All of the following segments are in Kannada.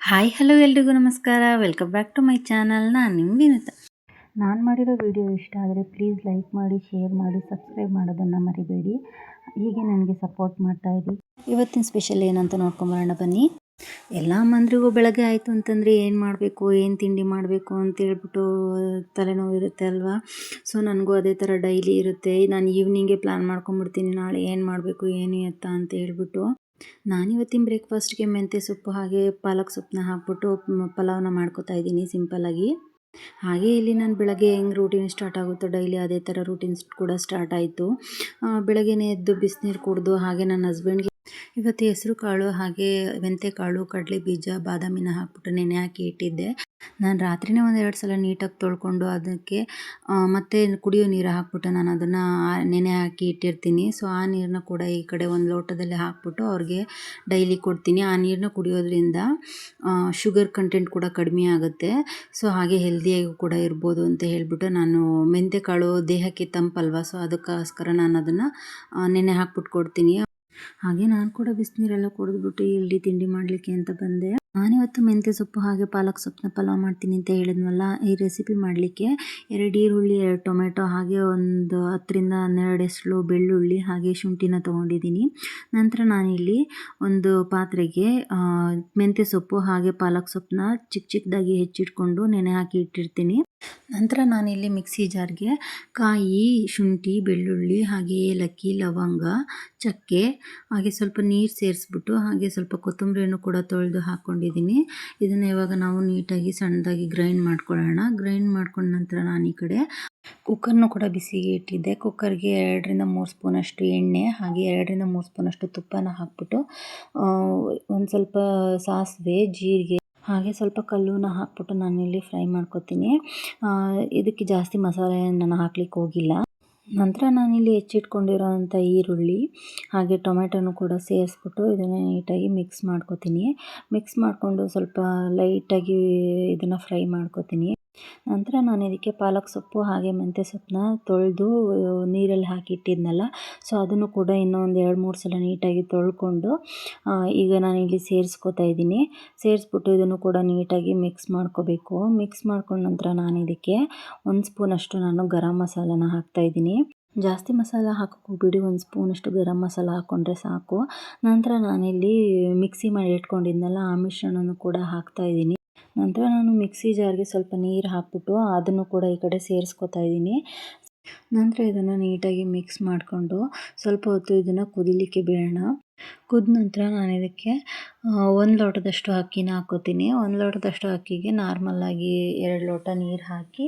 ಹಾಯ್ ಹಲೋ ಎಲ್ರಿಗೂ ನಮಸ್ಕಾರ. Welcome back to my channel ನಾನು ನಿಮ್ಮ ವಿನುತ. ನಾನು ಮಾಡಿರೋ ವಿಡಿಯೋ ಇಷ್ಟ ಆದರೆ ಪ್ಲೀಸ್ ಲೈಕ್ ಮಾಡಿ ಶೇರ್ ಮಾಡಿ ಸಬ್ಸ್ಕ್ರೈಬ್ ಮಾಡೋದನ್ನು ಮರಿಬೇಡಿ. ಹೀಗೆ ನನಗೆ ಸಪೋರ್ಟ್ ಮಾಡ್ತಾ ಇರಿ. ಇವತ್ತಿನ ಸ್ಪೆಷಲ್ ಏನಂತ ನೋಡ್ಕೊಂಬರೋಣ ಬನ್ನಿ. ಎಲ್ಲ ಮಂದ್ರಿಗೂ ಬೆಳಗ್ಗೆ ಆಯಿತು ಅಂತಂದರೆ ಏನು ಮಾಡಬೇಕು ಏನು ತಿಂಡಿ ಮಾಡಬೇಕು ಅಂತ ಹೇಳ್ಬಿಟ್ಟು ತಲೆನೋವು ಇರುತ್ತೆ ಅಲ್ವಾ? ಸೊ ನನಗೂ ಅದೇ ಥರ ಡೈಲಿ ಇರುತ್ತೆ. ನಾನು ಈವ್ನಿಂಗೇ ಪ್ಲ್ಯಾನ್ ಮಾಡ್ಕೊಂಬಿಡ್ತೀನಿ. ನಾಳೆ ಏನು ಮಾಡಬೇಕು ಏನು ಎತ್ತ ಅಂತ ಹೇಳ್ಬಿಟ್ಟು. ನಾನಿವತ್ತಿನ ಬ್ರೇಕ್ಫಾಸ್ಟ್ಗೆ ಮೆಂತ್ಯ ಸೊಪ್ಪು ಹಾಗೆ ಪಾಲಕ್ ಸೊಪ್ಪನ್ನ ಹಾಕ್ಬಿಟ್ಟು ಪಲಾವ್ನ ಮಾಡ್ಕೋತಾ ಇದ್ದೀನಿ ಸಿಂಪಲ್ಲಾಗಿ. ಹಾಗೆ ಇಲ್ಲಿ ನಾನು ಬೆಳಗ್ಗೆ ಹೆಂಗೆ ರೂಟೀನ್ ಸ್ಟಾರ್ಟ್ ಆಗುತ್ತೋ ಡೈಲಿ ಅದೇ ಥರ ರೂಟೀನ್ ಕೂಡ ಸ್ಟಾರ್ಟ್ ಆಯಿತು. ಬೆಳಗ್ಗೆನೇ ಎದ್ದು ಬಿಸಿನೀರು ಕುಡಿದು ಹಾಗೆ ನನ್ನ ಹಸ್ಬೆಂಡ್ಗೆ ಇವತ್ತು ಹೆಸರು ಕಾಳು ಹಾಗೆ ಕಾಳು, ಕಡಲೆ ಬೀಜ, ಬಾದಾಮಿನ ಹಾಕ್ಬಿಟ್ಟು ನೆನೆ ಹಾಕಿ ಇಟ್ಟಿದ್ದೆ. ನಾನು ರಾತ್ರಿನೇ ಒಂದು ಎರಡು ಸಲ ನೀಟಾಗಿ ತೊಳ್ಕೊಂಡು ಅದಕ್ಕೆ ಮತ್ತೆ ಕುಡಿಯೋ ನೀರು ಹಾಕ್ಬಿಟ್ಟು ನಾನು ಅದನ್ನು ನೆನೆ ಹಾಕಿ ಇಟ್ಟಿರ್ತೀನಿ. ಸೊ, ಆ ನೀರನ್ನ ಕೂಡ ಈ ಕಡೆ ಒಂದು ಲೋಟದಲ್ಲಿ ಹಾಕ್ಬಿಟ್ಟು ಅವ್ರಿಗೆ ಡೈಲಿ ಕೊಡ್ತೀನಿ. ಆ ನೀರನ್ನ ಕುಡಿಯೋದ್ರಿಂದ ಶುಗರ್ ಕಂಟೆಂಟ್ ಕೂಡ ಕಡಿಮೆ ಆಗುತ್ತೆ. ಸೊ, ಹಾಗೆ ಹೆಲ್ದಿಯಾಗಿ ಕೂಡ ಇರ್ಬೋದು ಅಂತ ಹೇಳಿಬಿಟ್ಟು ನಾನು ಮೆಂತ್ಯಕಾಳು ದೇಹಕ್ಕೆ ತಂಪಲ್ವ? ಸೊ, ಅದಕ್ಕೋಸ್ಕರ ನಾನು ಅದನ್ನು ನೆನೆ ಹಾಕ್ಬಿಟ್ಟು ಕೊಡ್ತೀನಿ. ಹಾಗೆ ನಾನು ಕೂಡ ಬಿಸಿನೀರೆಲ್ಲ ಕುಡಿದ್ಬಿಟ್ಟು ಇಲ್ಲಿ ತಿಂಡಿ ಮಾಡಲಿಕ್ಕೆ ಅಂತ ಬಂದೆ. ನಾನಿವತ್ತು ಮೆಂತ್ಯ ಸೊಪ್ಪು ಹಾಗೆ ಪಾಲಕ್ ಸೊಪ್ಪನ್ನ ಪಲಾವ್ ಮಾಡ್ತೀನಿ ಅಂತ ಹೇಳಿದ್ನಲ್ಲ, ಈ ರೆಸಿಪಿ ಮಾಡಲಿಕ್ಕೆ ಎರಡು ಈರುಳ್ಳಿ, ಎರಡು ಟೊಮೆಟೊ, ಹಾಗೆ ಒಂದು ಹತ್ತರಿಂದ ಹನ್ನೆರಡು ಎಸ್ಳು ಬೆಳ್ಳುಳ್ಳಿ, ಹಾಗೆ ಶುಂಠಿನ ತೊಗೊಂಡಿದ್ದೀನಿ. ನಂತರ ನಾನಿಲ್ಲಿ ಒಂದು ಪಾತ್ರೆಗೆ ಮೆಂತ್ಯ ಸೊಪ್ಪು ಹಾಗೆ ಪಾಲಕ್ ಸೊಪ್ಪನ್ನ ಚಿಕ್ಕ ಚಿಕ್ಕದಾಗಿ ಹೆಚ್ಚಿಟ್ಕೊಂಡು ನೆನೆ ಹಾಕಿ ಇಟ್ಟಿರ್ತೀನಿ. ನಂತರ ನಾನಿಲ್ಲಿ ಮಿಕ್ಸಿ ಜಾರ್ಗೆ ಕಾಯಿ, ಶುಂಠಿ, ಬೆಳ್ಳುಳ್ಳಿ, ಹಾಗೆ ಏಲಕ್ಕಿ, ಲವಂಗ, ಚಕ್ಕೆ, ಹಾಗೆ ಸ್ವಲ್ಪ ನೀರು ಸೇರಿಸ್ಬಿಟ್ಟು ಹಾಗೆ ಸ್ವಲ್ಪ ಕೊತ್ತಂಬರಿಯನ್ನು ಕೂಡ ತೊಳೆದು ಹಾಕ್ಕೊಂಡಿದ್ದೀನಿ ಇದನ್ನು ಇವಾಗ ನಾವು ನೀಟಾಗಿ ಸಣ್ಣದಾಗಿ ಗ್ರೈಂಡ್ ಮಾಡ್ಕೊಳ್ಳೋಣ. ಗ್ರೈಂಡ್ ಮಾಡ್ಕೊಂಡ ನಂತರ ನಾನು ಈ ಕಡೆ ಕುಕ್ಕರ್ನು ಕೂಡ ಬಿಸಿಗೆ ಇಟ್ಟಿದ್ದೆ. ಕುಕ್ಕರ್ಗೆ ಎರಡರಿಂದ ಮೂರು ಸ್ಪೂನಷ್ಟು ಎಣ್ಣೆ, ಹಾಗೆ ಎರಡರಿಂದ ಮೂರು ಸ್ಪೂನಷ್ಟು ತುಪ್ಪನ ಹಾಕ್ಬಿಟ್ಟು ಒಂದು ಸ್ವಲ್ಪ ಸಾಸಿವೆ, ಜೀರಿಗೆ, ಹಾಗೆ ಸ್ವಲ್ಪ ಕಲ್ಲುನ ಹಾಕ್ಬಿಟ್ಟು ನಾನಿಲ್ಲಿ ಫ್ರೈ ಮಾಡ್ಕೊತೀನಿ. ಇದಕ್ಕೆ ಜಾಸ್ತಿ ಮಸಾಲೆ ನಾನು ಹಾಕ್ಲಿಕ್ಕೆ ಹೋಗಿಲ್ಲ. ನಂತರ ನಾನಿಲ್ಲಿ ಹೆಚ್ಚಿಟ್ಕೊಂಡಿರೋಂಥ ಈರುಳ್ಳಿ, ಹಾಗೆ ಟೊಮೆಟೊನು ಕೂಡ ಸೇರಿಸ್ಬಿಟ್ಟು ಇದನ್ನು ನೀಟಾಗಿ ಮಿಕ್ಸ್ ಮಾಡ್ಕೊತೀನಿ. ಮಿಕ್ಸ್ ಮಾಡಿಕೊಂಡು ಸ್ವಲ್ಪ ಲೈಟಾಗಿ ಇದನ್ನು ಫ್ರೈ ಮಾಡ್ಕೊತೀನಿ. ನಂತರ ನಾನು ಇದಕ್ಕೆ ಪಾಲಕ್ ಸೊಪ್ಪು ಹಾಗೆ ಮೆಂತ್ಯ ಸೊಪ್ಪನ್ನ ತೊಳೆದು ನೀರಲ್ಲಿ ಹಾಕಿಟ್ಟಿದ್ನಲ್ಲ ಸೊ ಅದನ್ನು ಕೂಡ ಇನ್ನೂ ಒಂದು ಎರಡು ಮೂರು ಸಲ ನೀಟಾಗಿ ತೊಳ್ಕೊಂಡು ಈಗ ನಾನು ಇಲ್ಲಿ ಸೇರಿಸ್ಕೊತಾ ಇದ್ದೀನಿ. ಸೇರಿಸ್ಬಿಟ್ಟು ಇದನ್ನು ಕೂಡ ನೀಟಾಗಿ ಮಿಕ್ಸ್ ಮಾಡ್ಕೋಬೇಕು. ಮಿಕ್ಸ್ ಮಾಡ್ಕೊಂಡ ನಂತರ ನಾನು ಇದಕ್ಕೆ ಒಂದು ಸ್ಪೂನಷ್ಟು ನಾನು ಗರಂ ಮಸಾಲನ ಹಾಕ್ತಾಯಿದ್ದೀನಿ ಜಾಸ್ತಿ ಮಸಾಲ ಹಾಕೋಕೆ ಹೋಗ್ಬಿಡಿ. ಒಂದು ಸ್ಪೂನಷ್ಟು ಗರಂ ಮಸಾಲ ಹಾಕ್ಕೊಂಡ್ರೆ ಸಾಕು. ನಂತರ ನಾನಿಲ್ಲಿ ಮಿಕ್ಸಿ ಮಾಡಿ ಇಟ್ಕೊಂಡಿದ್ನಲ್ಲ, ಆ ಮಿಶ್ರಣನೂ ಕೂಡ ಹಾಕ್ತಾಯಿದ್ದೀನಿ ನಂತರ ನಾನು ಮಿಕ್ಸಿ ಜಾರ್ಗೆ ಸ್ವಲ್ಪ ನೀರು ಹಾಕ್ಬಿಟ್ಟು ಅದನ್ನು ಕೂಡ ಈ ಕಡೆ ಸೇರಿಸ್ಕೊತಾ ಇದ್ದೀನಿ. ನಂತರ ಇದನ್ನು ನೀಟಾಗಿ ಮಿಕ್ಸ್ ಮಾಡಿಕೊಂಡು ಸ್ವಲ್ಪ ಹೊತ್ತು ಇದನ್ನು ಕುದಿಲಿಕ್ಕೆ ಬಿಡೋಣ. ಕುದ ನಂತರ ನಾನು ಇದಕ್ಕೆ ಒಂದು ಲೋಟದಷ್ಟು ಅಕ್ಕಿನ ಹಾಕೋತೀನಿ. ಒಂದು ಲೋಟದಷ್ಟು ಅಕ್ಕಿಗೆ ನಾರ್ಮಲ್ಲಾಗಿ ಎರಡು ಲೋಟ ನೀರು ಹಾಕಿ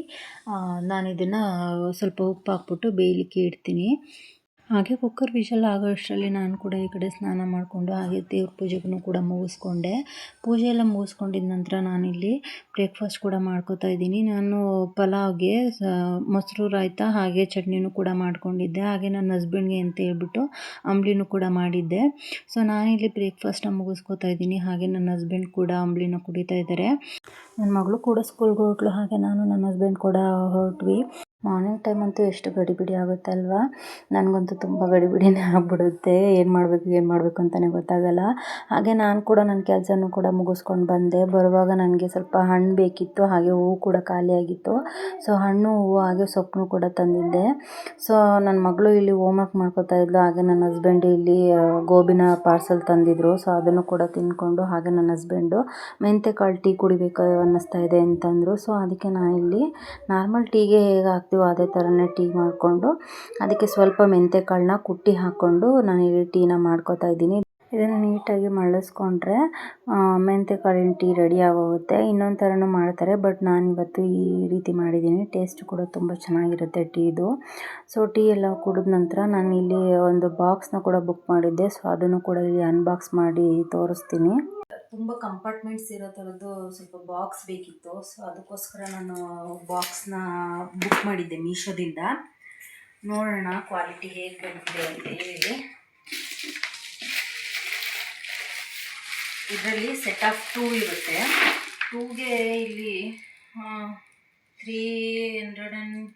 ನಾನು ಇದನ್ನು ಸ್ವಲ್ಪ ಉಪ್ಪು ಹಾಕ್ಬಿಟ್ಟು ಬೇಯಲಿಕ್ಕೆ ಇಡ್ತೀನಿ. ಹಾಗೆ ಕುಕ್ಕರ್ ವಿಷಲ್ ಆಗೋ ಅಷ್ಟರಲ್ಲಿ ನಾನು ಕೂಡ ಈ ಕಡೆ ಸ್ನಾನ ಮಾಡಿಕೊಂಡು ಹಾಗೆ ದೇವ್ರ ಪೂಜೆಗೂ ಕೂಡ ಮುಗಿಸ್ಕೊಂಡೆ. ಪೂಜೆ ಎಲ್ಲ ಮುಗಿಸ್ಕೊಂಡಿದ ನಂತರ ನಾನಿಲ್ಲಿ ಬ್ರೇಕ್ಫಾಸ್ಟ್ ಕೂಡ ಮಾಡ್ಕೋತಾ ಇದ್ದೀನಿ. ನಾನು ಪಲಾವ್ಗೆ ಮೊಸರು ರಾಯ್ತ ಹಾಗೆ ಚಟ್ನಿನೂ ಕೂಡ ಮಾಡ್ಕೊಂಡಿದ್ದೆ. ಹಾಗೆ ನನ್ನ ಹಸ್ಬೆಂಡ್ಗೆ ಅಂತ ಹೇಳ್ಬಿಟ್ಟು ಅಂಬ್ಲಿನೂ ಕೂಡ ಮಾಡಿದ್ದೆ. ಸೊ ನಾನಿಲ್ಲಿ ಬ್ರೇಕ್ಫಾಸ್ಟನ್ನ ಮುಗಿಸ್ಕೋತಾ ಇದ್ದೀನಿ. ಹಾಗೆ ನನ್ನ ಹಸ್ಬೆಂಡ್ ಕೂಡ ಅಂಬ್ಲಿನ ಕುಡಿತಾ ಇದ್ದಾರೆ. ನನ್ನ ಮಗಳು ಕೂಡ ಸ್ಕೂಲ್ಗೆ ಹೊರಟ್ಲು ಹಾಗೆ ನಾನು ನನ್ನ ಹಸ್ಬೆಂಡ್ ಕೂಡ ಹೊರಟ್ವಿ. ಮಾರ್ನಿಂಗ್ ಟೈಮ್ ಅಂತೂ ಎಷ್ಟು ಗಡಿಬಿಡಿ ಆಗುತ್ತೆ ಅಲ್ವಾ ನನಗಂತೂ ತುಂಬ ಗಡಿಬಿಡಿನೇ ಆಗಿಬಿಡುತ್ತೆ. ಏನು ಮಾಡಬೇಕು ಏನು ಮಾಡಬೇಕು ಅಂತಲೇ ಗೊತ್ತಾಗಲ್ಲ. ಹಾಗೆ ನಾನು ಕೂಡ ನನ್ನ ಕೆಲಸನೂ ಕೂಡ ಮುಗಿಸ್ಕೊಂಡು ಬಂದೆ. ಬರುವಾಗ ನನಗೆ ಸ್ವಲ್ಪ ಹಣ್ಣು ಬೇಕಿತ್ತು. ಹಾಗೆ ಹೂವು ಕೂಡ ಖಾಲಿಯಾಗಿತ್ತು ಸೊ ಹಣ್ಣು, ಹೂವು, ಹಾಗೆ ಸೊಪ್ಪನ್ನು ಕೂಡ ತಂದಿದ್ದೆ. ಸೊ ನನ್ನ ಮಗಳು ಇಲ್ಲಿ ಹೋಮ್ವರ್ಕ್ ಮಾಡ್ಕೋತಾ ಇದ್ದು ಹಾಗೆ ನನ್ನ ಹಸ್ಬೆಂಡ್ ಇಲ್ಲಿ ಗೋಬಿನ ಪಾರ್ಸಲ್ ತಂದಿದ್ರು. ಸೊ ಅದನ್ನು ಕೂಡ ತಿಂದ್ಕೊಂಡು ಹಾಗೆ ನನ್ನ ಹಸ್ಬೆಂಡು ಮೆಂತೆ ಕಾಳು ಟೀ ಕುಡಿಬೇಕು ಅನ್ನಿಸ್ತಾ ಇದೆ ಅಂತಂದರು. ಸೊ ಅದಕ್ಕೆ ನಾನು ಇಲ್ಲಿ ನಾರ್ಮಲ್ ಟೀಗೆ ಹೇಗೆ ಹಾಕ್ತೀವೋ ಅದೇ ಥರನೇ ಟೀ ಮಾಡಿಕೊಂಡು ಅದಕ್ಕೆ ಸ್ವಲ್ಪ ಮೆಂತ್ಯ ಕಾಳನ್ನ ಕುಟ್ಟಿ ಹಾಕ್ಕೊಂಡು ನಾನು ಇಲ್ಲಿ ಟೀನ ಮಾಡ್ಕೋತಾ ಇದ್ದೀನಿ. ಇದನ್ನು ನೀಟಾಗಿ ಮಳಸ್ಕೊಂಡ್ರೆ ಮೆಂತ್ಯ ಕಾಳಿನ ಟೀ ರೆಡಿ ಆಗೋಗುತ್ತೆ. ಇನ್ನೊಂದು ಥರನೂ ಮಾಡ್ತಾರೆ, ಬಟ್ ನಾನು ಇವತ್ತು ಈ ರೀತಿ ಮಾಡಿದ್ದೀನಿ. ಟೇಸ್ಟ್ ಕೂಡ ತುಂಬ ಚೆನ್ನಾಗಿರುತ್ತೆ ಟೀದು. ಸೊ, ಟೀ ಎಲ್ಲ ಕುಡಿದ ನಂತರ ನಾನು ಇಲ್ಲಿ ಒಂದು ಬಾಕ್ಸ್ನ ಕೂಡ ಬುಕ್ ಮಾಡಿದ್ದೆ. ಸೊ, ಅದನ್ನು ಕೂಡ ಇಲ್ಲಿ ಅನ್ಬಾಕ್ಸ್ ಮಾಡಿ ತೋರಿಸ್ತೀನಿ. ತುಂಬ ಕಂಪಾರ್ಟ್ಮೆಂಟ್ಸ್ ಇರೋ ಥರದ್ದು ಸ್ವಲ್ಪ ಬಾಕ್ಸ್ ಬೇಕಿತ್ತು. ಸೊ ಅದಕ್ಕೋಸ್ಕರ ನಾನು ಬಾಕ್ಸ್ನ ಬುಕ್ ಮಾಡಿದ್ದೆ ಮೀಶೋದಿಂದ. ನೋಡೋಣ ಕ್ವಾಲಿಟಿ ಹೇಗೆ ಬಂದಿದೆ ಅಂತ ಹೇಳಿ. ಇದರಲ್ಲಿ ಸೆಟ್ ಆಫ್ ಟೂ ಇರುತ್ತೆ. ಟೂಗೆ ಇಲ್ಲಿ ತ್ರೀ ಹಂಡ್ರೆಡ್ ಆ್ಯಂಡ್